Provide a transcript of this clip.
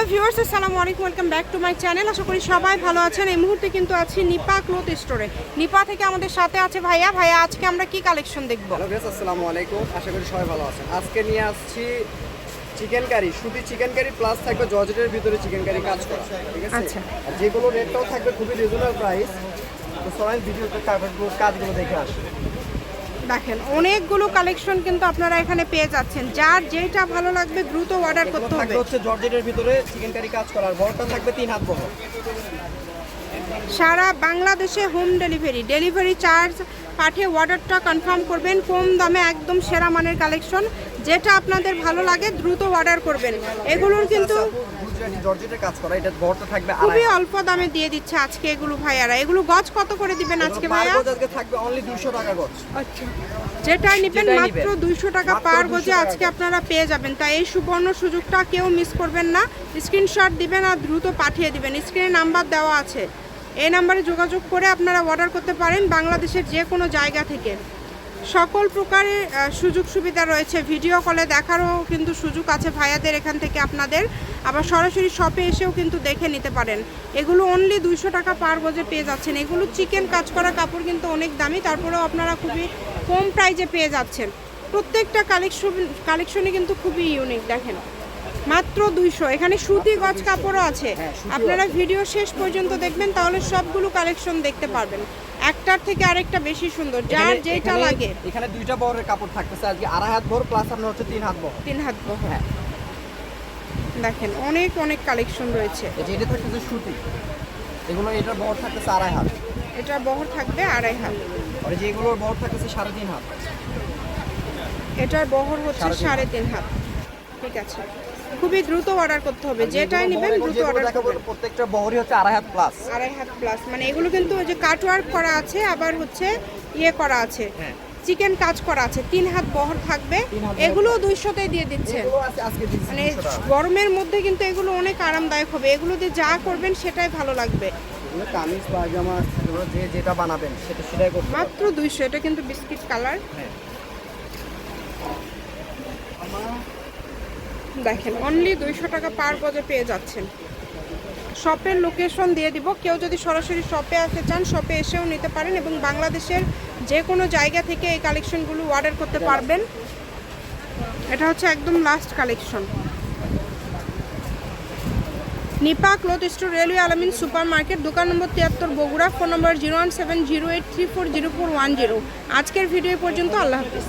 Hello viewers আসসালামু আলাইকুম welcome back to my channel আশা করি সবাই ভালো আছেন। এই মুহূর্তে কিন্তু আছি নিপা ক্লোথ স্টোরে। নিপা থেকে আমাদের সাথে আছে ভাইয়া। ভাইয়া আজকে আমরা কি কালেকশন দেখব? হ্যালো বেস আসসালামু আলাইকুম। আশা করি সবাই ভালো আছেন। আজকে নিয়ে আসছি চিকেন কারি শুধু চিকেন কারি প্লাস থাকবে জর্জেটের ভিতরে চিকেন কারি কাজ করা। ঠিক আছে? আচ্ছা। আর যেগুলো রেটটাও থাকবে খুবই রিজনেবল প্রাইস তো সবাই ভিডিওতে কাজগুলো দেখে আসবে দেখেন অনেকগুলো কালেকশন কিন্তু আপনারা এখানে পেয়ে যাচ্ছেন। যার যেটা ভালো লাগবে দ্রুত অর্ডার করতে হবে। হচ্ছে জর্জেটের ভিতরে চিকেন কারি কাজ করার। বড়টা থাকবে তিন হাত বড়। সারা বাংলাদেশে হোম ডেলিভারি ডেলিভারি চার্জ পাঠিয়ে অর্ডারটা কনফার্ম করবেন। কম দামে একদম সেরা মানের কালেকশন যেটা আপনাদের ভালো লাগে দ্রুত অর্ডার করবেন। এগুলোর কিন্তু গুজরাটি জর্জেটের কাজ করা এটা বড়টা থাকবে খুবই অল্প দামে দিয়ে দিচ্ছে আজকে এগুলো ভাইয়ারা। এগুলো গজ কত করে দিবেন আজকে ভাইয়া? থাকবে অনলি 200 টাকা গজ। আচ্ছা। যেটা নেবেন মাত্র দুইশো টাকা পার 200 গজে আজকে আপনারা পেয়ে যাবেন। তাই এই সুবর্ণ সুযোগটা কেউ মিস করবেন না। স্ক্রিনশট দিবেন আর দ্রুত পাঠিয়ে দিবেন। স্ক্রিনে নাম্বার দেওয়া আছে। এই নাম্বারে যোগাযোগ করে আপনারা অর্ডার করতে পারেন বাংলাদেশের যে কোনো জায়গা থেকে। সকল প্রকারের সুযোগ সুবিধা রয়েছে। ভিডিও কলে দেখারও কিন্তু সুযোগ আছে ভাইয়াদের এখান থেকে আপনাদের। আবার সরাসরি শপে এসেও কিন্তু দেখে নিতে পারেন। এগুলো অনলি দুইশো টাকা পার গজে পেয়ে যাচ্ছেন। এগুলো চিকেন কাজ করা কাপড় কিন্তু অনেক দামি, তারপরেও আপনারা খুবই কম প্রাইজে পেয়ে যাচ্ছেন। প্রত্যেকটা কালেকশন কালেকশনই কিন্তু খুবই ইউনিক দেখেন। মাত্র দুইশো। এখানে সুতি গজ কাপড়ও আছে। হ্যাঁ, আপনারা ভিডিও শেষ পর্যন্ত দেখবেন তাহলে সবগুলো কালেকশন দেখতে পারবেন। একটার থেকে আরেকটা বেশি সুন্দর যার যেটা লাগে। এখানে দুইটা বড়ের কাপড় থাকতেছে আজকে আড়াই হাত বড় প্লাস আপনার হচ্ছে তিন হাত বড় তিন হাত বহর হ্যাঁ। দেখেন অনেক অনেক কালেকশন রয়েছে। এই যে এটা থাকতেছে সুতি। এগুলো এটার বড় থাকতেছে আড়াই হাত। এটা বহর থাকবে আড়াই হাত। আর এই যে এগুলোর বড় থাকতেছে সাড়ে তিন হাত। এটার বহর হচ্ছে সাড়ে তিন হাত। ঠিক আছে। খুবই দ্রুত অর্ডার করতে হবে। যেটাই নেবেন দ্রুত অর্ডার করবেন। প্রত্যেকটা বহরই হচ্ছে আড়াই হাত প্লাস আড়াই হাত প্লাস মানে এগুলো কিন্তু ওই যে কাটওয়ার্ক করা আছে আবার হচ্ছে ইয়ে করা আছে। হ্যাঁ। চিকেন কাজ করা আছে। তিন হাত বহর থাকবে। এগুলো দুইশোতেই দিয়ে দিচ্ছি। মানে গরমের মধ্যে কিন্তু এগুলো অনেক আরামদায়ক হবে। এগুলো দিয়ে যা করবেন সেটাই ভালো লাগবে। কামিজ পায়জামা যে যেটা বানাবেন সেটা সেটাই করতে পারবেন। মাত্র দুইশো। এটা কিন্তু বিস্কিট কালার হ্যাঁ। দেখেন অনলি দুইশো টাকা পার গজে পেয়ে যাচ্ছেন। শপের লোকেশন দিয়ে দিব। কেউ যদি সরাসরি শপে আসতে চান শপে এসেও নিতে পারেন এবং বাংলাদেশের যে কোনো জায়গা থেকে এই কালেকশনগুলো অর্ডার করতে পারবেন। এটা হচ্ছে একদম last collection Nipa cloth store, railway Alamin super market দোকান নম্বর তিয়াত্তর Bogura, phone number zero one seven zero eight three four zero four one zero. আজকের ভিডিও পর্যন্ত, আল্লাহ হাফিজ।